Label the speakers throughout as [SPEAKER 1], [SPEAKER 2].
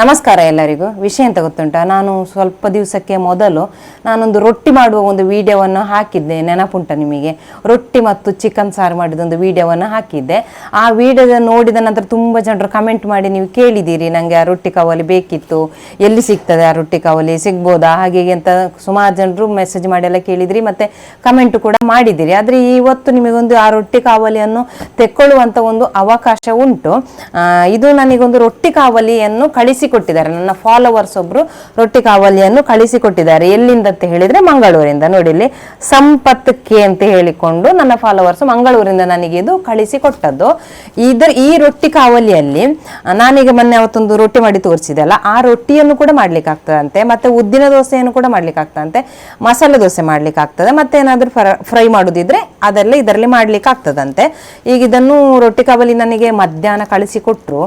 [SPEAKER 1] ನಮಸ್ಕಾರ ಎಲ್ಲರಿಗೂ. ವಿಷಯ ಅಂತ ಗೊತ್ತುಂಟ? ನಾನು ಸ್ವಲ್ಪ ದಿವಸಕ್ಕೆ ಮೊದಲು ನಾನೊಂದು ರೊಟ್ಟಿ ಮಾಡುವ ಒಂದು ವಿಡಿಯೋವನ್ನು ಹಾಕಿದ್ದೆ. ನೆನಪುಂಟ ನಿಮಗೆ? ರೊಟ್ಟಿ ಮತ್ತು ಚಿಕನ್ ಸಾರು ಮಾಡಿದ ಒಂದು ವಿಡಿಯೋವನ್ನು ಹಾಕಿದ್ದೆ. ಆ ವಿಡಿಯೋ ನೋಡಿದ ನಂತರ ತುಂಬ ಜನರು ಕಮೆಂಟ್ ಮಾಡಿ ನೀವು ಕೇಳಿದ್ದೀರಿ ನನಗೆ ಆ ರೊಟ್ಟಿ ಕಾವಲಿ ಬೇಕಿತ್ತು. ಎಲ್ಲಿ ಸಿಗ್ತದೆ ಆ ರೊಟ್ಟಿ ಕಾವಲಿ? ಸಿಗ್ಬೋದಾ? ಹಾಗೆ ಅಂತ ಸುಮಾರು ಜನರು ಮೆಸೇಜ್ ಮಾಡಿ ಎಲ್ಲ ಕೇಳಿದಿರಿ ಮತ್ತೆ ಕಮೆಂಟ್ ಕೂಡ ಮಾಡಿದ್ದೀರಿ. ಆದರೆ ಇವತ್ತು ನಿಮಗೊಂದು ಆ ರೊಟ್ಟಿ ಕಾವಲಿಯನ್ನು ತೆಕ್ಕೊಳ್ಳುವಂಥ ಒಂದು ಅವಕಾಶ ಉಂಟು. ಇದು ನನಗೊಂದು ರೊಟ್ಟಿ ಕಾವಲಿಯನ್ನು ಕಳಿಸಿಕೊಟ್ಟಿದ್ದಾರೆ. ನನ್ನ ಫಾಲೋವರ್ಸ್ ಒಬ್ರು ರೊಟ್ಟಿ ಕಾವಲಿಯನ್ನು ಕಳಿಸಿಕೊಟ್ಟಿದ್ದಾರೆ. ಎಲ್ಲಿಂದ ಅಂತ ಹೇಳಿದ್ರೆ ಮಂಗಳೂರಿಂದ. ನೋಡಿ ಇಲ್ಲಿ ಸಂಪತ್ ಕೆ ಅಂತ ಹೇಳಿಕೊಂಡು ನನ್ನ ಫಾಲೋವರ್ಸ್ ಮಂಗಳೂರಿಂದ ನನಗೆ ಇದು ಕಳಿಸಿಕೊಟ್ಟದ್ದು. ಇದರ ಈ ರೊಟ್ಟಿ ಕಾವಲಿಯಲ್ಲಿ ನಾನೀಗ ಮೊನ್ನೆ ಅವತ್ತೊಂದು ರೊಟ್ಟಿ ಮಾಡಿ ತೋರಿಸಿದೆ ಅಲ್ಲ, ಆ ರೊಟ್ಟಿಯನ್ನು ಕೂಡ ಮಾಡ್ಲಿಕ್ಕೆ ಆಗ್ತದಂತೆ ಮತ್ತೆ ಉದ್ದಿನ ದೋಸೆಯನ್ನು ಕೂಡ ಮಾಡ್ಲಿಕ್ಕೆ ಆಗ್ತದಂತೆ ಮಸಾಲೆ ದೋಸೆ ಮಾಡ್ಲಿಕ್ಕೆ ಆಗ್ತದೆ ಮತ್ತೆ ಏನಾದ್ರೂ ಫ್ರೈ ಮಾಡುದಿದ್ರೆ ಅದೆಲ್ಲ ಇದರಲ್ಲಿ ಮಾಡ್ಲಿಕ್ಕೆ ಆಗ್ತದಂತೆ ಈಗ ಇದನ್ನು ರೊಟ್ಟಿ ಕಾವಲಿ ನನಗೆ ಮಧ್ಯಾಹ್ನ ಕಳಿಸಿಕೊಟ್ರು.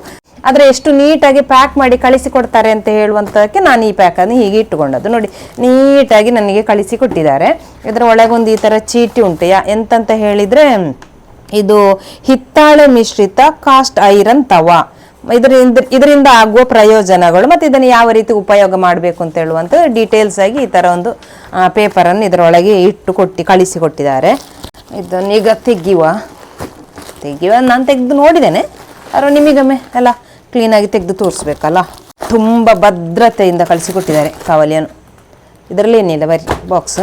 [SPEAKER 1] ಆದ್ರೆ ಎಷ್ಟು ನೀಟಾಗಿ ಪ್ಯಾಕ್ ಮಾಡಿ ಕಳಿಸಿಕೊಡ್ತಾರೆ ಅಂತ ಹೇಳುವಂಥದಕ್ಕೆ ನಾನು ಈ ಪ್ಯಾಕನ್ನು ಹೀಗೆ ಇಟ್ಟುಕೊಂಡದ್ದು. ನೋಡಿ, ನೀಟಾಗಿ ನನಗೆ ಕಳಿಸಿಕೊಟ್ಟಿದ್ದಾರೆ. ಇದರ ಒಳಗೊಂದು ಈ ಥರ ಚೀಟಿ ಉಂಟು, ಯಾ, ಎಂತಂತ ಹೇಳಿದರೆ, ಇದು ಹಿತ್ತಾಳೆ ಮಿಶ್ರಿತ ಕಾಸ್ಟ್ ಐರನ್ ತವ. ಇದರಿಂದ ಇದರಿಂದ ಆಗುವ ಪ್ರಯೋಜನಗಳು ಮತ್ತು ಇದನ್ನು ಯಾವ ರೀತಿ ಉಪಯೋಗ ಮಾಡಬೇಕು ಅಂತ ಹೇಳುವಂಥದ್ದು ಡೀಟೇಲ್ಸ್ ಆಗಿ ಈ ಥರ ಒಂದು ಪೇಪರನ್ನು ಇದರೊಳಗೆ ಇಟ್ಟು ಕೊಟ್ಟು, ಕಳಿಸಿಕೊಟ್ಟಿದ್ದಾರೆ. ಇದನ್ನು ಈಗ ತೆಗೆಯುವ ತೆಗೆಯುವ, ನಾನು ತೆಗೆದು ನೋಡಿದ್ದೇನೆ. ಅರೋ ನಿಮಗೊಮ್ಮೆ ಎಲ್ಲ ಕ್ಲೀನಾಗಿ ತೆಗೆದು ತೋರಿಸ್ಬೇಕಲ್ಲ. ತುಂಬ ಭದ್ರತೆಯಿಂದ ಕಳಿಸಿಕೊಟ್ಟಿದ್ದಾರೆ ಕಾವಲಿಯನ್ನು. ಇದರಲ್ಲಿ ಏನಿಲ್ಲ, ಬರಿ ಬಾಕ್ಸ್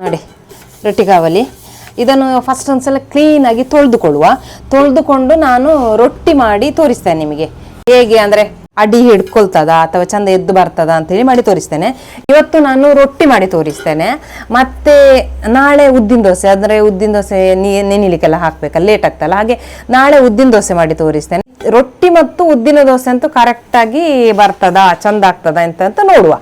[SPEAKER 1] ನೋಡಿ, ರೊಟ್ಟಿ ಕಾವಲಿ. ಇದನ್ನು ಫಸ್ಟ್ ಒಂದ್ಸಲ ಕ್ಲೀನಾಗಿ ತೊಳೆದುಕೊಳ್ಳುವ. ತೊಳೆದುಕೊಂಡು ನಾನು ರೊಟ್ಟಿ ಮಾಡಿ ತೋರಿಸ್ತೇನೆ ನಿಮಗೆ. ಹೇಗೆ ಅಂದರೆ ಅಡಿ ಹಿಡ್ಕೊಳ್ತದ ಅಥವಾ ಚಂದ ಎದ್ದು ಬರ್ತದ ಅಂತೇಳಿ ಮಾಡಿ ತೋರಿಸ್ತೇನೆ. ಇವತ್ತು ನಾನು ರೊಟ್ಟಿ ಮಾಡಿ ತೋರಿಸ್ತೇನೆ. ಮತ್ತೆ ನಾಳೆ ಉದ್ದಿನ ದೋಸೆ, ಅಂದ್ರೆ ಉದ್ದಿನ ದೋಸೆ ನೆನಿಲಿಕ್ಕೆಲ್ಲ ಹಾಕ್ಬೇಕಲ್ಲ ಲೇಟ್ ಆಗ್ತಲ್ಲ, ಹಾಗೆ ನಾಳೆ ಉದ್ದಿನ ದೋಸೆ ಮಾಡಿ ತೋರಿಸ್ತೇನೆ. ರೊಟ್ಟಿ ಮತ್ತು ಉದ್ದಿನ ದೋಸೆ ಅಂತೂ ಕರೆಕ್ಟಾಗಿ ಬರ್ತದ, ಚಂದ ಆಗ್ತದ ಅಂತ ನೋಡುವ.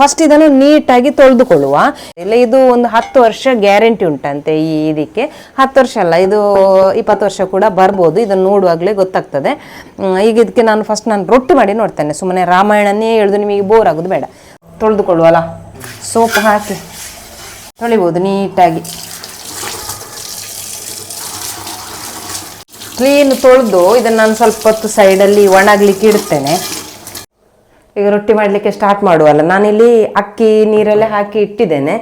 [SPEAKER 1] ಫಸ್ಟ್ ಇದನ್ನು ನೀಟಾಗಿ ತೊಳೆದುಕೊಳ್ಳುವ. ಇಲ್ಲ ಇದು ಒಂದು ಹತ್ತು ವರ್ಷ ಗ್ಯಾರಂಟಿ ಉಂಟಂತೆ ಈ ಇದಕ್ಕೆ. ಹತ್ತು ವರ್ಷ ಅಲ್ಲ, ಇದು ಇಪ್ಪತ್ತು ವರ್ಷ ಕೂಡ ಬರ್ಬೋದು. ಇದನ್ನು ನೋಡುವಾಗಲೇ ಗೊತ್ತಾಗ್ತದೆ. ಈಗ ಇದಕ್ಕೆ ನಾನು ಫಸ್ಟ್ ನಾನು ರೊಟ್ಟಿ ಮಾಡಿ ನೋಡ್ತೇನೆ. ಸುಮ್ಮನೆ ರಾಮಾಯಣನೇ ಹೇಳಿದು ನಿಮಗೆ ಬೋರ್ ಆಗೋದು ಬೇಡ. ತೊಳೆದುಕೊಳ್ಳುವಲ್ಲ? ಸೋಪ್ ಹಾಕಿ ತೊಳಿಬೋದು ನೀಟಾಗಿ. ಕ್ಲೀನ್ ತೊಳೆದು ಇದನ್ನು ನಾನು ಸ್ವಲ್ಪ ಹೊತ್ತು ಸೈಡಲ್ಲಿ ಒಣಗ್ಲಿಕ್ಕೆ ಇಡ್ತೇನೆ. ಈಗ ರೊಟ್ಟಿ ಮಾಡಲಿಕ್ಕೆ ಸ್ಟಾರ್ಟ್ ಮಾಡುವಲ್ಲ. ನಾನಿಲ್ಲಿ ಅಕ್ಕಿ ನೀರಲ್ಲೇ ಹಾಕಿ ಇಟ್ಟಿದ್ದೇನೆ.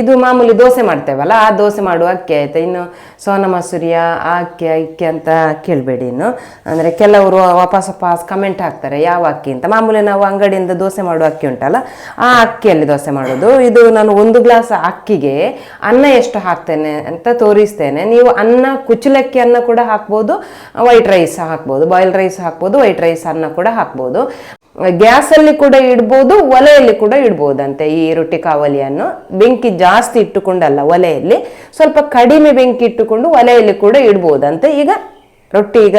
[SPEAKER 1] ಇದು ಮಾಮೂಲಿ ದೋಸೆ ಮಾಡ್ತೇವಲ್ಲ, ಆ ದೋಸೆ ಮಾಡುವ ಅಕ್ಕಿ ಆಯ್ತು? ಇನ್ನು ಸೋನ ಮಸೂರಿಯ ಅಕ್ಕಿ ಅಕ್ಕಿ ಅಂತ ಕೇಳಬೇಡಿ ಇನ್ನು. ಅಂದರೆ ಕೆಲವರು ವಾಪಸ್ ವಾಪಸ್ ಕಮೆಂಟ್ ಹಾಕ್ತಾರೆ, ಯಾವ ಅಕ್ಕಿ ಅಂತ. ಮಾಮೂಲಿ ನಾವು ಅಂಗಡಿಯಿಂದ ದೋಸೆ ಮಾಡುವ ಅಕ್ಕಿ ಉಂಟಲ್ಲ, ಆ ಅಕ್ಕಿಯಲ್ಲಿ ದೋಸೆ ಮಾಡೋದು. ಇದು ನಾನು ಒಂದು ಗ್ಲಾಸ್ ಅಕ್ಕಿಗೆ ಅನ್ನ ಎಷ್ಟು ಹಾಕ್ತೇನೆ ಅಂತ ತೋರಿಸ್ತೇನೆ. ನೀವು ಅನ್ನ, ಕುಚ್ಚಲಕ್ಕಿ ಅನ್ನ ಕೂಡ ಹಾಕ್ಬೋದು ವೈಟ್ ರೈಸ್ ಹಾಕ್ಬೋದು ಬಾಯ್ಲ್ ರೈಸ್ ಹಾಕ್ಬೋದು ವೈಟ್ ರೈಸ್ ಅನ್ನ ಕೂಡ ಹಾಕ್ಬೋದು. ಗ್ಯಾಸಲ್ಲಿ ಕೂಡ ಇಡ್ಬೋದು, ಒಲೆಯಲ್ಲಿ ಕೂಡ ಇಡ್ಬೋದಂತೆ ಈ ರೊಟ್ಟಿ ಕಾವಲಿಯನ್ನು. ಬೆಂಕಿ ಜಾಸ್ತಿ ಇಟ್ಟುಕೊಂಡಲ್ಲ ಒಲೆಯಲ್ಲಿ, ಸ್ವಲ್ಪ ಕಡಿಮೆ ಬೆಂಕಿ ಇಟ್ಟುಕೊಂಡು ಒಲೆಯಲ್ಲಿ ಕೂಡ ಇಡ್ಬೋದಂತೆ. ಈಗ ರೊಟ್ಟಿ ಈಗ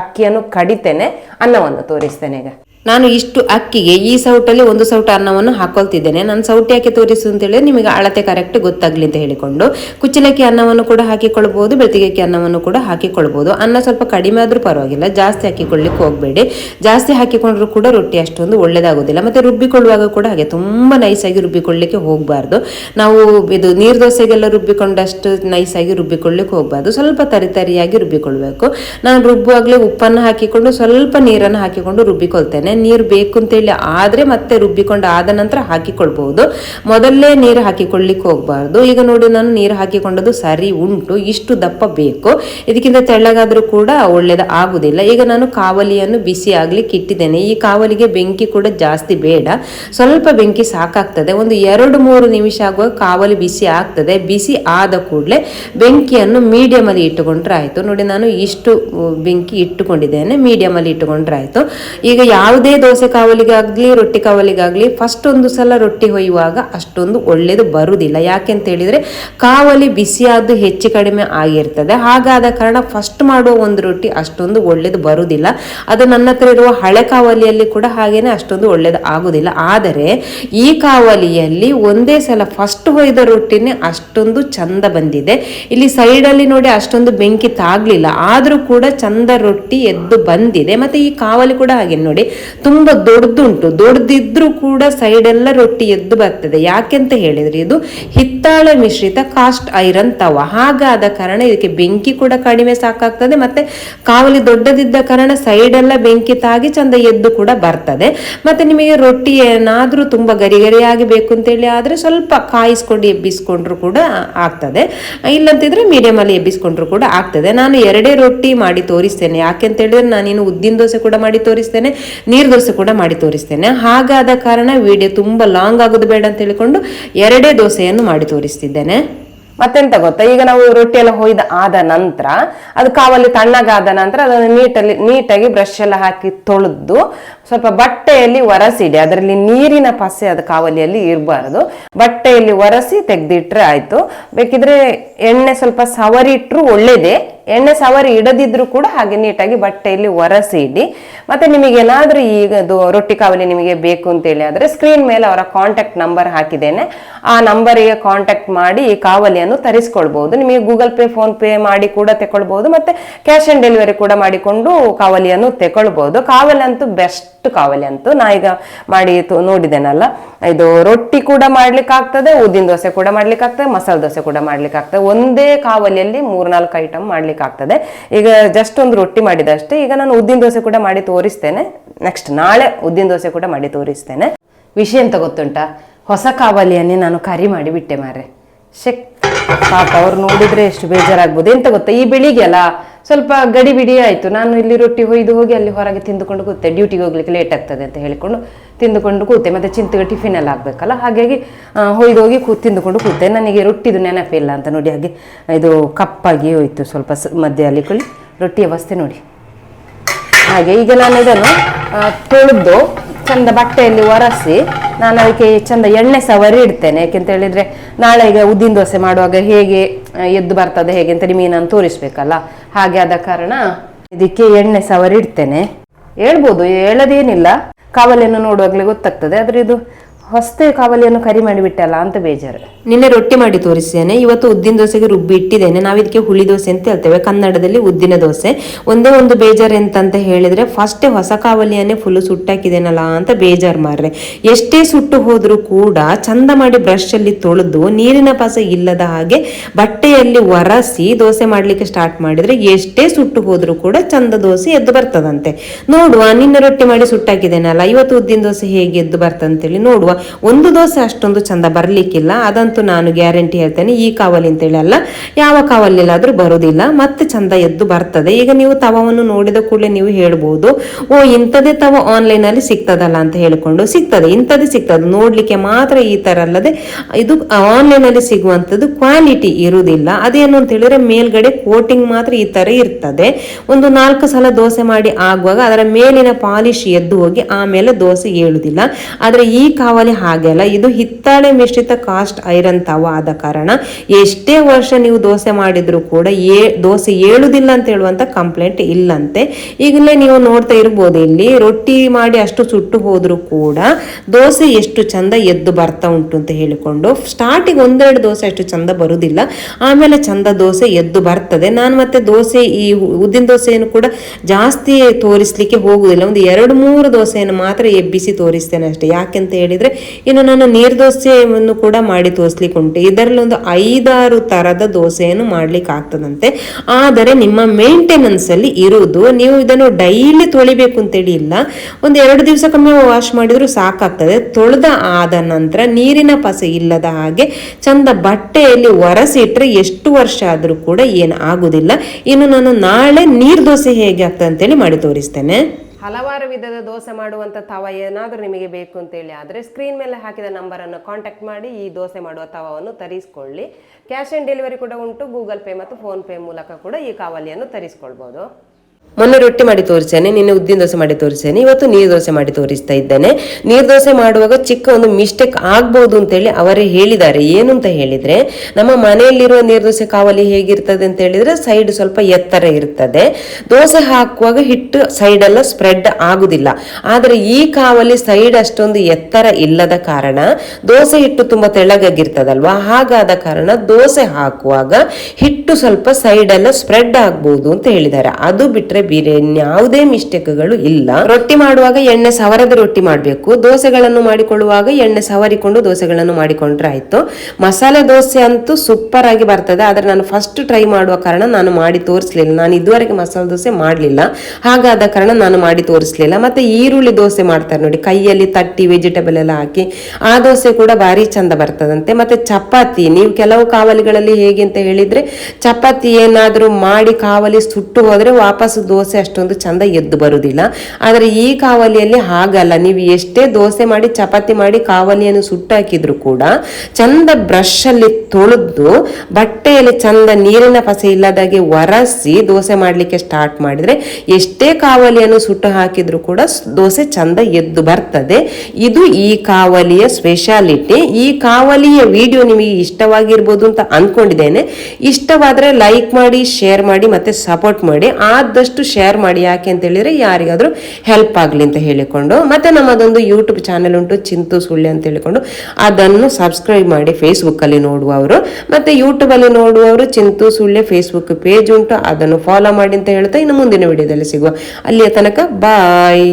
[SPEAKER 1] ಅಕ್ಕಿಯನ್ನು ಕಡಿತೇನೆ, ಅನ್ನವನ್ನು ತೋರಿಸ್ತೇನೆ ಈಗ. ನಾನು ಇಷ್ಟು ಅಕ್ಕಿಗೆ ಈ ಸೌಟಲ್ಲಿ ಒಂದು ಸೌಟ ಅನ್ನವನ್ನು ಹಾಕೊಳ್ತಿದ್ದೇನೆ. ನಾನು ಸೌಟು ಯಾಕೆ ತೋರಿಸು ಅಂತ ಹೇಳಿದ್ರೆ ನಿಮಗೆ ಅಳತೆ ಕರೆಕ್ಟ್ ಗೊತ್ತಾಗ್ಲಿ ಅಂತ ಹೇಳಿಕೊಂಡು. ಕುಚ್ಚಲಕ್ಕಿ ಅನ್ನವನ್ನು ಕೂಡ ಹಾಕಿಕೊಳ್ಬೋದು ಬೆಳ್ತಿಗೆಕ್ಕಿ ಅನ್ನವನ್ನು ಕೂಡ ಹಾಕಿಕೊಳ್ಬೋದು ಅನ್ನ ಸ್ವಲ್ಪ ಕಡಿಮೆ ಆದರೂ ಪರವಾಗಿಲ್ಲ, ಜಾಸ್ತಿ ಹಾಕಿಕೊಳ್ಳಿಕ್ಕೆ ಹೋಗಬೇಡಿ. ಜಾಸ್ತಿ ಹಾಕಿಕೊಂಡ್ರೂ ಕೂಡ ರೊಟ್ಟಿ ಅಷ್ಟೊಂದು ಒಳ್ಳೆಯದಾಗೋದಿಲ್ಲ ಮತ್ತೆ ರುಬ್ಬಿಕೊಳ್ಳುವಾಗ ಕೂಡ ಹಾಗೆ ತುಂಬ ನೈಸಾಗಿ ರುಬ್ಬಿಕೊಳ್ಳಿಕ್ಕೆ ಹೋಗಬಾರ್ದು. ನಾವು ಇದು ನೀರು ದೋಸೆಗೆಲ್ಲ ರುಬ್ಬಿಕೊಂಡಷ್ಟು ನೈಸಾಗಿ ರುಬ್ಬಿಕೊಳ್ಳಿಕ್ಕೆ ಹೋಗಬಾರ್ದು. ಸ್ವಲ್ಪ ತರಿತರಿಯಾಗಿ ರುಬ್ಬಿಕೊಳ್ಬೇಕು. ನಾನು ರುಬ್ಬುವಾಗಲೇ ಉಪ್ಪನ್ನು ಹಾಕಿಕೊಂಡು ಸ್ವಲ್ಪ ನೀರನ್ನು ಹಾಕಿಕೊಂಡು ರುಬ್ಬಿಕೊಳ್ತೇನೆ. ನೀರು ಬೇಕು ಅಂತೇಳಿ ಆದರೆ ಮತ್ತೆ ರುಬ್ಬಿಕೊಂಡು ಆದ ನಂತರ ಹಾಕಿಕೊಳ್ಬಹುದು. ಮೊದಲೇ ನೀರು ಹಾಕಿಕೊಳ್ಳಿಕ್ಕೆ ಹೋಗಬಾರ್ದು. ಈಗ ನೋಡಿ ನಾನು ನೀರು ಹಾಕಿಕೊಂಡದ್ದು ಸರಿ ಉಂಟು, ಇಷ್ಟು ದಪ್ಪ ಬೇಕು. ಇದಕ್ಕಿಂತ ತೆಳ್ಳಗಾದರೂ ಕೂಡ ಒಳ್ಳೇದು ಆಗುವುದಿಲ್ಲ ಈಗ ನಾನು ಕಾವಲಿಯನ್ನು ಬಿಸಿ ಆಗ್ಲಿಕ್ಕೆ ಇಟ್ಟಿದ್ದೇನೆ. ಈ ಕಾವಲಿಗೆ ಬೆಂಕಿ ಕೂಡ ಜಾಸ್ತಿ ಬೇಡ. ಸ್ವಲ್ಪ ಬೆಂಕಿ ಸಾಕಾಗ್ತದೆ. ಒಂದು ಎರಡು ಮೂರು ನಿಮಿಷ ಆಗುವಾಗ ಕಾವಲಿ ಬಿಸಿ ಆಗ್ತದೆ. ಬಿಸಿ ಆದ ಕೂಡಲೇ ಬೆಂಕಿಯನ್ನು ಮೀಡಿಯಮಲ್ಲಿ ಇಟ್ಟುಕೊಂಡ್ರೆ ಆಯಿತು ನೋಡಿ ನಾನು ಇಷ್ಟು ಬೆಂಕಿ ಇಟ್ಟುಕೊಂಡಿದ್ದೇನೆ, ಮೀಡಿಯಮಲ್ಲಿ ಇಟ್ಟುಕೊಂಡ್ರೆ ಆಯಿತು ಈಗ ಯಾವುದೇ ದೋಸೆ ಕಾವಲಿಗಾಗ್ಲಿ, ರೊಟ್ಟಿ ಕಾವಲಿಗಾಗ್ಲಿ ಫಸ್ಟ್ ಒಂದು ಸಲ ರೊಟ್ಟಿ ಹೊಯ್ಯುವಾಗ ಅಷ್ಟೊಂದು ಒಳ್ಳೇದು ಬರುವುದಿಲ್ಲ ಯಾಕೆ ಅಂತ ಹೇಳಿದ್ರೆ ಕಾವಲಿ ಬಿಸಿಯಾದ್ದು ಹೆಚ್ಚು ಕಡಿಮೆ ಆಗಿರ್ತದೆ. ಹಾಗಾದ ಕಾರಣ ಫಸ್ಟ್ ಮಾಡುವ ಒಂದು ರೊಟ್ಟಿ ಅಷ್ಟೊಂದು ಒಳ್ಳೇದು ಬರುವುದಿಲ್ಲ ಅದು ನನ್ನ ಹತ್ರ ಇರುವ ಹಳೆ ಕಾವಲಿಯಲ್ಲಿ ಕೂಡ ಹಾಗೇನೆ ಅಷ್ಟೊಂದು ಒಳ್ಳೆಯದು ಆಗೋದಿಲ್ಲ. ಆದರೆ ಈ ಕಾವಲಿಯಲ್ಲಿ ಒಂದೇ ಸಲ ಫಸ್ಟ್ ಹೊಯ್ದ ರೊಟ್ಟಿನೇ ಅಷ್ಟೊಂದು ಚಂದ ಬಂದಿದೆ. ಇಲ್ಲಿ ಸೈಡಲ್ಲಿ ನೋಡಿ ಅಷ್ಟೊಂದು ಬೆಂಕಿ ತಾಗ್ಲಿಲ್ಲ. ಆದರೂ ಕೂಡ ಚಂದ ರೊಟ್ಟಿ ಎದ್ದು ಬಂದಿದೆ. ಮತ್ತೆ ಈ ಕಾವಲಿ ಕೂಡ ಹಾಗೆ ನೋಡಿ. ತುಂಬ ದೊಡ್ಡದುಂಟು ದೊಡ್ಡದಿದ್ರೂ ಕೂಡ ಸೈಡ್ ಎಲ್ಲ ರೊಟ್ಟಿ ಎದ್ದು ಬರ್ತದೆ. ಯಾಕೆಂತ ಹೇಳಿದ್ರೆ ಇದು ಹಿತ್ತಾಳೆ ಮಿಶ್ರಿತ ಕಾಸ್ಟ್ ಐರನ್ ತವ. ಹಾಗಾದ ಕಾರಣ ಇದಕ್ಕೆ ಬೆಂಕಿ ಕೂಡ ಕಡಿಮೆ ಸಾಕಾಗ್ತದೆ. ಮತ್ತೆ ಕಾವಲಿ ದೊಡ್ಡದಿದ್ದ ಕಾರಣ ಸೈಡ್ ಎಲ್ಲ ಬೆಂಕಿ ತಾಗಿ ಚಂದ ಎದ್ದು ಕೂಡ ಬರ್ತದೆ. ಮತ್ತೆ ನಿಮಗೆ ರೊಟ್ಟಿ ಏನಾದ್ರೂ ತುಂಬಾ ಗರಿ ಗರಿಯಾಗಿ ಬೇಕು ಅಂತೇಳಿ ಆದ್ರೆ ಸ್ವಲ್ಪ ಕಾಯಿಸ್ಕೊಂಡು ಎಬ್ಬಿಸ್ಕೊಂಡ್ರು ಕೂಡ ಆಗ್ತದೆ. ಇಲ್ಲಂತಿದ್ರೆ ಮೀಡಿಯಂ ಅಲ್ಲಿ ಎಬ್ಬಿಸ್ಕೊಂಡ್ರು ಕೂಡ ಆಗ್ತದೆ. ನಾನು ಎರಡೇ ರೊಟ್ಟಿ ಮಾಡಿ ತೋರಿಸ್ತೇನೆ. ಯಾಕೆಂತ ಹೇಳಿದ್ರೆ ನಾನಿನ್ನು ಉದ್ದಿನ ದೋಸೆ ಕೂಡ ಮಾಡಿ ತೋರಿಸ್ತೇನೆ. ನೀರು ದೋಸೆ ಕೂಡ ಮಾಡಿ ತೋರಿಸ್ತೇನೆ. ಹಾಗಾದ ಕಾರಣ ವಿಡಿಯೋ ತುಂಬಾ ಲಾಂಗ್ ಆಗೋದು ಬೇಡ ಅಂತ ಹೇಳಿಕೊಂಡು ಎರಡೇ ದೋಸೆಯನ್ನು ಮಾಡಿ ತೋರಿಸ್ತಿದ್ದೇನೆ. ಮತ್ತೆಂತ ಗೊತ್ತಾ? ಈಗ ನಾವು ರೊಟ್ಟಿ ಎಲ್ಲ ಹೊಯ್ದ ಆದ ನಂತರ, ಅದು ಕಾವಲ್ಲಿ ತಣ್ಣಗಾದ ನಂತರ ಅದನ್ನು ನೀಟಲ್ಲಿ, ನೀಟಾಗಿ ಬ್ರಷ್ ಎಲ್ಲ ಹಾಕಿ ತೊಳೆದು ಸ್ವಲ್ಪ ಬಟ್ಟೆಯಲ್ಲಿ ಒರೆಸಿಡಿ. ಅದರಲ್ಲಿ ನೀರಿನ ಪಸೆ ಅದು ಕಾವಲಿಯಲ್ಲಿ ಇರಬಾರದು. ಬಟ್ಟೆಯಲ್ಲಿ ಒರೆಸಿ ತೆಗೆದಿಟ್ರೆ ಆಯ್ತು. ಬೇಕಿದ್ರೆ ಎಣ್ಣೆ ಸ್ವಲ್ಪ ಸವರಿ ಇಟ್ರು ಒಳ್ಳೇದೇ. ಎಣ್ಣೆ ಸವರಿ ಇಡದಿದ್ರು ಕೂಡ ಹಾಗೆ ನೀಟಾಗಿ ಬಟ್ಟೆಯಲ್ಲಿ ಒರೆಸಿ ಇಡಿ ಮತ್ತೆ ನಿಮಗೆ ಏನಾದರೂ ಈಗ ರೊಟ್ಟಿ ಕಾವಲಿ ನಿಮಗೆ ಬೇಕು ಅಂತೇಳಿ ಆದರೆ ಸ್ಕ್ರೀನ್ ಮೇಲೆ ಅವರ ಕಾಂಟ್ಯಾಕ್ಟ್ ನಂಬರ್ ಹಾಕಿದ್ದೇನೆ. ಆ ನಂಬರಿಗೆ ಕಾಂಟ್ಯಾಕ್ಟ್ ಮಾಡಿ ಈ ಕಾವಲಿಯನ್ನು ತರಿಸ್ಕೊಳ್ಬಹುದು. ನಿಮಗೆ ಗೂಗಲ್ ಪೇ ಫೋನ್ ಪೇ ಮಾಡಿ ಕೂಡ ತಗೊಳ್ಬಹುದು ಮತ್ತೆ ಕ್ಯಾಶ್ ಆನ್ ಡೆಲಿವರಿ ಕೂಡ ಮಾಡಿಕೊಂಡು ಕಾವಲಿಯನ್ನು ತಗೊಳ್ಬಹುದು ಕಾವಲಿ ಅಂತೂ ಬೆಸ್ಟ್ ಕಾವಲಿ ಅಂತೂ ನಾ ಈಗ ಮಾಡಿ ನೋಡಿದ್ದೇನಲ್ಲ. ಇದು ರೊಟ್ಟಿ ಕೂಡ ಮಾಡ್ಲಿಕ್ಕೆ ಆಗ್ತದೆ ಉದ್ದಿನ ದೋಸೆ ಕೂಡ ಮಾಡ್ಲಿಕ್ಕೆ ಆಗ್ತದೆ ಮಸಾಲೆ ದೋಸೆ ಕೂಡ ಮಾಡ್ಲಿಕ್ಕೆ ಆಗ್ತದೆ ಒಂದೇ ಕಾವಲಿಯಲ್ಲಿ ಮೂರ್ನಾಲ್ಕು ಐಟಮ್ ಮಾಡ್ಲಿಕ್ಕೆ ಆಗ್ತದೆ ಈಗ ಜಸ್ಟ್ ಒಂದು ರೊಟ್ಟಿ ಮಾಡಿದಷ್ಟೇ. ಈಗ ನಾನು ಉದ್ದಿನ ದೋಸೆ ಕೂಡ ಮಾಡಿ ತೋರಿಸ್ತೇನೆ. ನೆಕ್ಸ್ಟ್ ನಾಳೆ ಉದ್ದಿನ ದೋಸೆ ಕೂಡ ಮಾಡಿ ತೋರಿಸ್ತೇನೆ. ವಿಷಯ ಅಂತ ಗೊತ್ತುಂಟ ಹೊಸ ಕಾವಲಿಯನ್ನೇ ನಾನು ಕರಿ ಮಾಡಿ ಬಿಟ್ಟೆ ಮಾರ್ರೆ. ಶೆಕ್ ಪಾಪ ಅವ್ರು ನೋಡಿದ್ರೆ ಎಷ್ಟು ಬೇಜಾರಾಗ್ಬೋದು. ಎಂತ ಗೊತ್ತಾ? ಈ ಬೆಳಿಗ್ಗೆ ಅಲ್ಲ ಸ್ವಲ್ಪ ಗಡಿ ಬಿಡಿ ಆಯಿತು. ನಾನು ಇಲ್ಲಿ ರೊಟ್ಟಿ ಹೊಯ್ದು ಹೋಗಿ ಅಲ್ಲಿ ಹೊರಗೆ ತಿಂದುಕೊಂಡು ಕೂತೆ. ಡ್ಯೂಟಿಗೆ ಹೋಗ್ಲಿಕ್ಕೆ ಲೇಟ್ ಆಗ್ತದೆ ಅಂತ ಹೇಳಿಕೊಂಡು ತಿಂದುಕೊಂಡು ಕೂತೆ. ಮತ್ತೆ ಚಿಂತೆಗೆ ಟಿಫಿನ್ ಎಲ್ಲ ಆಗ್ಬೇಕಲ್ಲ? ಹಾಗಾಗಿ ಹೊಯ್ದು ಹೋಗಿ ಕೂ, ತಿಂದುಕೊಂಡು ಕೂತೆ. ನನಗೆ ರೊಟ್ಟಿದು ನೆನಪಿಲ್ಲ ಅಂತ ನೋಡಿ ಹಾಗೆ. ಇದು ಕಪ್ಪಾಗಿ ಹೋಯಿತು. ಸ್ವಲ್ಪ ಮಧ್ಯ ಅಲ್ಲಿ ಕುಳಿ. ರೊಟ್ಟಿಯ ಅವಸ್ಥೆ ನೋಡಿ. ಹಾಗೆ ಈಗ ನಾನು ಇದನ್ನು ತೊಳೆದು ಚಂದ ಬಟ್ಟೆಯಲ್ಲಿ ಒರೆಸಿ ನಾನು ಅದಕ್ಕೆ ಚಂದ ಎಣ್ಣೆ ಸವರಿ ಇಡ್ತೇನೆ ಯಾಕೆಂತ ಹೇಳಿದ್ರೆ ನಾಳೆ ಈಗ ಉದ್ದಿನ ದೋಸೆ ಮಾಡುವಾಗ ಹೇಗೆ ಎದ್ದು ಬರ್ತದೆ ಹೇಗೆ ಅಂತ ನಿಮಗೆ ನಾನು ತೋರಿಸ್ಬೇಕಲ್ಲ. ಹಾಗೆ ಆದ ಕಾರಣ ಇದಕ್ಕೆ ಎಣ್ಣೆ ಸವರಿ ಇಡ್ತೇನೆ ಹೇಳ್ಬೋದು, ಹೇಳೋದೇನಿಲ್ಲ. ಕಾವಲೆಯನ್ನು ನೋಡುವಾಗಲೇ ಗೊತ್ತಾಗ್ತದೆ, ಆದ್ರೆ ಇದು ಹೊಸತೆ ಕಾವಲಿಯನ್ನು ಕರಿ ಮಾಡಿಬಿಟ್ಟಲ್ಲ ಅಂತ ಬೇಜಾರು. ನಿನ್ನೆ ರೊಟ್ಟಿ ಮಾಡಿ ತೋರಿಸ್ತೇನೆ ಇವತ್ತು ಉದ್ದಿನ ದೋಸೆಗೆ ರುಬ್ಬಿ ಇಟ್ಟಿದ್ದೇನೆ. ನಾವು ಇದಕ್ಕೆ ಹುಳಿ ದೋಸೆ ಅಂತ ಹೇಳ್ತೇವೆ. ಕನ್ನಡದಲ್ಲಿ ಉದ್ದಿನ ದೋಸೆ. ಒಂದೇ ಒಂದು ಬೇಜಾರು ಎಂತಂತ ಹೇಳಿದ್ರೆ ಫಸ್ಟ್ ಹೊಸ ಕಾವಲಿಯನ್ನೇ ಫುಲ್ ಸುಟ್ಟಾಕಿದ್ದೇನಲ್ಲ ಅಂತ ಬೇಜಾರು ಮಾರ್ರೆ ಎಷ್ಟೇ ಸುಟ್ಟು ಹೋದರೂ ಕೂಡ ಚಂದ ಮಾಡಿ ಬ್ರಷ್ ಅಲ್ಲಿ ತೊಳೆದು ನೀರಿನ ಪಾಸ ಇಲ್ಲದ ಹಾಗೆ ಬಟ್ಟೆಯಲ್ಲಿ ಒರೆಸಿ ದೋಸೆ ಮಾಡ್ಲಿಕ್ಕೆ ಸ್ಟಾರ್ಟ್ ಮಾಡಿದ್ರೆ ಎಷ್ಟೇ ಸುಟ್ಟು ಹೋದರೂ ಕೂಡ ಚಂದ ದೋಸೆ ಎದ್ದು ಬರ್ತದಂತೆ. ನೋಡುವ, ನಿನ್ನೆ ರೊಟ್ಟಿ ಮಾಡಿ ಸುಟ್ಟಾಕಿದ್ದೇನಲ್ಲ, ಇವತ್ತು ಉದ್ದಿನ ದೋಸೆ ಹೇಗೆ ಎದ್ದು ಬರ್ತಂತೇಳಿ ನೋಡುವ. ಒಂದು ದೋಸೆ ಅಷ್ಟೊಂದು ಚಂದ ಬರ್ಲಿಕ್ಕಿಲ್ಲ. ಅದಂತೂ ನಾನು ಗ್ಯಾರಂಟಿ ಹೇಳ್ತೇನೆ, ಈ ಕಾವಲಿ ಅಂತೇಳಿ ಅಲ್ಲ, ಯಾವ ಕಾವಲಿಲ್ಲಾದ್ರೂ ಬರೋದಿಲ್ಲ, ಮತ್ತೆ ಚಂದ ಎದ್ದು ಬರ್ತದೆ. ಈಗ ನೀವು ತವವನ್ನು ನೋಡಿದ ಕೂಡಲೇ ನೀವು ಹೇಳ್ಬೋದು, ಓ ಇಂಥದೇ ತವ ಆನ್ಲೈನ್ ಅಲ್ಲಿ ಸಿಗ್ತದಲ್ಲ ಅಂತ ಹೇಳಿಕೊಂಡು ಸಿಗ್ತದೆ, ಇಂಥದ್ದೇ ಸಿಗ್ತದೆ. ನೋಡ್ಲಿಕ್ಕೆ ಮಾತ್ರ ಈ ತರ ಅಲ್ಲದೆ, ಇದು ಆನ್ಲೈನ್ ಅಲ್ಲಿ ಸಿಗುವಂತದ್ದು ಕ್ವಾಲಿಟಿ ಇರುವುದಿಲ್ಲ. ಅದೇನು ಅಂತ ಹೇಳಿದ್ರೆ ಮೇಲ್ಗಡೆ ಕೋಟಿಂಗ್ ಮಾತ್ರ ಈ ತರ ಇರ್ತದೆ. ಒಂದು ನಾಲ್ಕು ಸಲ ದೋಸೆ ಮಾಡಿ ಆಗುವಾಗ ಅದರ ಮೇಲಿನ ಪಾಲಿಶ್ ಎದ್ದು ಹೋಗಿ ಆಮೇಲೆ ದೋಸೆ ಏಳುದಿಲ್ಲ ಆದ್ರೆ ಈ ಕಾವಲಿ ಹಾಗೆ ಅಲ್ಲ. ಇದು ಹಿತ್ತಾಳೆ ಮಿಶ್ರಿತ ಕಾಸ್ಟ್ ಐರನ್ ತವ ಆದ ಕಾರಣ ಎಷ್ಟೇ ವರ್ಷ ನೀವು ದೋಸೆ ಮಾಡಿದ್ರು ಕೂಡ ಏ, ದೋಸೆ ಏಳುದಿಲ್ಲ ಅಂತ ಹೇಳುವಂತ ಕಂಪ್ಲೇಂಟ್ ಇಲ್ಲಂತೆ. ಈಗಲೇ ನೀವು ನೋಡ್ತಾ ಇರ್ಬೋದು ಇಲ್ಲಿ ರೊಟ್ಟಿ ಮಾಡಿ ಅಷ್ಟು ಸುಟ್ಟು ಹೋದ್ರು ಕೂಡ ದೋಸೆ ಎಷ್ಟು ಚಂದ ಎದ್ದು ಬರ್ತಾ ಉಂಟು ಅಂತ ಹೇಳಿಕೊಂಡು ಸ್ಟಾರ್ಟಿಂಗ್ ಒಂದೆರಡು ದೋಸೆ ಅಷ್ಟು ಚಂದ ಬರುದಿಲ್ಲ. ಆಮೇಲೆ ಚಂದ ದೋಸೆ ಎದ್ದು ಬರ್ತದೆ. ನಾನು ಮತ್ತೆ ದೋಸೆ ಈ ಉದ್ದಿನ ದೋಸೆಯನ್ನು ಕೂಡ ಜಾಸ್ತಿ ತೋರಿಸ್ಲಿಕ್ಕೆ ಹೋಗುದಿಲ್ಲ. ಒಂದು ಎರಡು ಮೂರು ದೋಸೆಯನ್ನು ಮಾತ್ರ ಎಬ್ಬಿಸಿ ತೋರಿಸ್ತೇನೆ ಅಷ್ಟೇ. ಯಾಕೆಂತ ಹೇಳಿದ್ರೆ ಇನ್ನು ನಾನು ನೀರು ದೋಸೆಯನ್ನು ಕೂಡ ಮಾಡಿ ತೋರಿಸ್ಲಿಕ್ಕೆ ಉಂಟು ಇದರಲ್ಲಿ ಒಂದು ಐದಾರು ತರದ ದೋಸೆಯನ್ನು ಮಾಡ್ಲಿಕ್ಕೆ ಆಗ್ತದಂತೆ. ಆದರೆ ನಿಮ್ಮ ಮೇಂಟೆನೆನ್ಸ್ ಅಲ್ಲಿ ಇರುವುದು, ನೀವು ಇದನ್ನು ಡೈಲಿ ತೊಳಿಬೇಕು ಅಂತೇಳಿ ಇಲ್ಲ. ಒಂದು ಎರಡು ದಿವಸಕ್ಕೊಮ್ಮೆ ವಾಶ್ ಮಾಡಿದ್ರು ಸಾಕಾಗ್ತದೆ. ತೊಳೆದ ಆದ ನಂತರ ನೀರಿನ ಪಸೆ ಇಲ್ಲದ ಹಾಗೆ ಚಂದ ಬಟ್ಟೆಯಲ್ಲಿ ಒರೆಸಿಟ್ರೆ ಎಷ್ಟು ವರ್ಷ ಆದರೂ ಕೂಡ ಏನು ಆಗುದಿಲ್ಲ. ಇನ್ನು ನಾನು ನಾಳೆ ನೀರು ದೋಸೆ ಹೇಗೆ ಆಗ್ತದೆ ಅಂತೇಳಿ ಮಾಡಿ ತೋರಿಸ್ತೇನೆ. ಹಲವಾರು ವಿಧದ ದೋಸೆ ಮಾಡುವಂಥ ತವ ಏನಾದರೂ ನಿಮಗೆ ಬೇಕು ಅಂತೇಳಿ ಆದರೆ ಸ್ಕ್ರೀನ್ ಮೇಲೆ ಹಾಕಿದ ನಂಬರನ್ನು ಕಾಂಟ್ಯಾಕ್ಟ್ ಮಾಡಿ ಈ ದೋಸೆ ಮಾಡುವ ತವವನ್ನು ತರಿಸ್ಕೊಳ್ಳಿ. ಕ್ಯಾಶ್ ಆನ್ ಡೆಲಿವರಿ ಕೂಡ ಉಂಟು ಗೂಗಲ್ ಪೇ ಮತ್ತು ಫೋನ್ಪೇ ಮೂಲಕ ಕೂಡ ಈ ಕಾವಲಿಯನ್ನು ತರಿಸ್ಕೊಳ್ಬೋದು. ಮೊನ್ನೆ ರೊಟ್ಟಿ ಮಾಡಿ ತೋರಿಸ್ತೇನೆ ನಿನ್ನೆ ಉದ್ದಿನ ದೋಸೆ ಮಾಡಿ ತೋರಿಸ್ತೇನೆ ಇವತ್ತು ನೀರು ದೋಸೆ ಮಾಡಿ ತೋರಿಸ್ತಾ ಇದ್ದೇನೆ. ನೀರು ದೋಸೆ ಮಾಡುವಾಗ ಚಿಕ್ಕ ಒಂದು ಮಿಸ್ಟೇಕ್ ಆಗ್ಬೋದು ಅಂತೇಳಿ ಅವರೇ ಹೇಳಿದ್ದಾರೆ. ಏನು ಅಂತ ಹೇಳಿದ್ರೆ, ನಮ್ಮ ಮನೆಯಲ್ಲಿರುವ ನೀರು ದೋಸೆ ಕಾವಲಿ ಹೇಗಿರ್ತದೆ ಅಂತ ಹೇಳಿದ್ರೆ ಸೈಡ್ ಸ್ವಲ್ಪ ಎತ್ತರ ಇರ್ತದೆ. ದೋಸೆ ಹಾಕುವಾಗ ಹಿಟ್ಟು ಸೈಡ್ ಎಲ್ಲ ಸ್ಪ್ರೆಡ್ ಆಗುದಿಲ್ಲ. ಆದರೆ ಈ ಕಾವಲಿ ಸೈಡ್ ಅಷ್ಟೊಂದು ಎತ್ತರ ಇಲ್ಲದ ಕಾರಣ ದೋಸೆ ಹಿಟ್ಟು ತುಂಬಾ ತೆಳಗಾಗಿರ್ತದಲ್ವಾ ಹಾಗಾದ ಕಾರಣ ದೋಸೆ ಹಾಕುವಾಗ ಹಿಟ್ಟು ಸ್ವಲ್ಪ ಸೈಡ್ ಎಲ್ಲ ಸ್ಪ್ರೆಡ್ ಆಗ್ಬಹುದು ಅಂತ ಹೇಳಿದ್ದಾರೆ. ಅದು ಬಿಟ್ರೆ ಬೇರೆ ಯಾವುದೇ ಮಿಸ್ಟೇಕ್ಗಳು ಇಲ್ಲ. ರೊಟ್ಟಿ ಮಾಡುವಾಗ ಎಣ್ಣೆ ಸವರದ ರೊಟ್ಟಿ ಮಾಡಬೇಕು. ದೋಸೆಗಳನ್ನು ಮಾಡಿಕೊಳ್ಳುವಾಗ ಎಣ್ಣೆ ಸವರಿಕೊಂಡು ದೋಸೆಗಳನ್ನು ಮಾಡಿಕೊಂಡ್ರೆ ಆಯ್ತು. ಮಸಾಲೆ ದೋಸೆ ಅಂತೂ ಸೂಪರ್ ಆಗಿ ಬರ್ತದೆ. ಆದ್ರೆ ನಾನು ಫಸ್ಟ್ ಟ್ರೈ ಮಾಡುವ ಕಾರಣ ನಾನು ಮಾಡಿ ತೋರಿಸಲಿಲ್ಲ. ನಾನು ಇದುವರೆಗೆ ಮಸಾಲೆ ದೋಸೆ ಮಾಡಲಿಲ್ಲ. ಹಾಗಾದ ಕಾರಣ ನಾನು ಮಾಡಿ ತೋರಿಸಲಿಲ್ಲ. ಮತ್ತೆ ಈರುಳ್ಳಿ ದೋಸೆ ಮಾಡ್ತಾರೆ ನೋಡಿ. ಕೈಯಲ್ಲಿ ತಟ್ಟಿ ವೆಜಿಟೇಬಲ್ ಎಲ್ಲ ಹಾಕಿ. ಆ ದೋಸೆ ಕೂಡ ಭಾರಿ ಚಂದ ಬರ್ತದಂತೆ. ಮತ್ತೆ ಚಪಾತಿ, ನೀವು ಕೆಲವು ಕಾವಲಿಗಳಲ್ಲಿ ಹೇಗೆ ಅಂತ ಹೇಳಿದ್ರೆ, ಚಪಾತಿ ಏನಾದರೂ ಮಾಡಿ ಕಾವಲಿ ಸುಟ್ಟು ಹೋದ್ರೆ ವಾಪಸ್ ದೋಸೆ ಅಷ್ಟೊಂದು ಚಂದ ಎದ್ದು ಬರುವುದಿಲ್ಲ ಆದರೆ ಈ ಕಾವಲಿಯಲ್ಲಿ ಹಾಗಲ್ಲ. ನೀವು ಎಷ್ಟೇ ದೋಸೆ ಮಾಡಿ, ಚಪಾತಿ ಮಾಡಿ ಕಾವಲಿಯನ್ನು ಸುಟ್ಟಾಕಿದ್ರು ಕೂಡ ಚಂದ ಬ್ರಷ್ ಅಲ್ಲಿ ತೊಳೆದು ಬಟ್ಟೆಯಲ್ಲಿ ಚಂದ ನೀರಿನ ಪಸೆ ಇಲ್ಲದಾಗೆ ಒರೆಸಿ ದೋಸೆ ಮಾಡಲಿಕ್ಕೆ ಸ್ಟಾರ್ಟ್ ಮಾಡಿದ್ರೆ ಎಷ್ಟೇ ಕಾವಲಿಯನ್ನು ಸುಟ್ಟು ಹಾಕಿದ್ರು ಕೂಡ ದೋಸೆ ಚಂದ ಎದ್ದು ಬರ್ತದೆ. ಇದು ಈ ಕಾವಲಿಯ ಸ್ಪೆಷಾಲಿಟಿ ಈ ಕಾವಲಿಯ ವಿಡಿಯೋ ನಿಮಗೆ ಇಷ್ಟವಾಗಿರ್ಬೋದು ಅಂತ ಅಂದ್ಕೊಂಡಿದ್ದೇನೆ ಇಷ್ಟವಾದ್ರೆ ಲೈಕ್ ಮಾಡಿ ಶೇರ್ ಮಾಡಿ ಮತ್ತೆ ಸಪೋರ್ಟ್ ಮಾಡಿ. ಆದಷ್ಟು ಶೇರ್ ಮಾಡಿ ಯಾಕೆ ಅಂತ ಹೇಳಿದ್ರೆ ಯಾರಿಗಾದರೂ ಹೆಲ್ಪ್ ಆಗಲಿ ಅಂತ ಹೇಳಿಕೊಂಡು, ಮತ್ತೆ ನಮ್ಮದೊಂದು ಯೂಟ್ಯೂಬ್ ಚಾನೆಲ್ ಉಂಟು, ಚಿಂತು ಸುಳ್ಳೆ ಅಂತ ಹೇಳಿಕೊಂಡು, ಅದನ್ನು ಸಬ್ಸ್ಕ್ರೈಬ್ ಮಾಡಿ ಫೇಸ್ಬುಕ್ಕಲ್ಲಿ ನೋಡುವವರು. ಮತ್ತೆ ಯೂಟ್ಯೂಬಲ್ಲಿ ನೋಡುವವರು ಚಿಂತು ಸುಳ್ಳೆ ಫೇಸ್ಬುಕ್ ಪೇಜ್ ಉಂಟು, ಅದನ್ನು ಫಾಲೋ ಮಾಡಿ ಅಂತ ಹೇಳ್ತಾ ಇನ್ನು ಮುಂದಿನ ವಿಡಿಯೋದಲ್ಲಿ ಸಿಗುವ. ಅಲ್ಲಿಯ ತನಕ ಬಾಯ್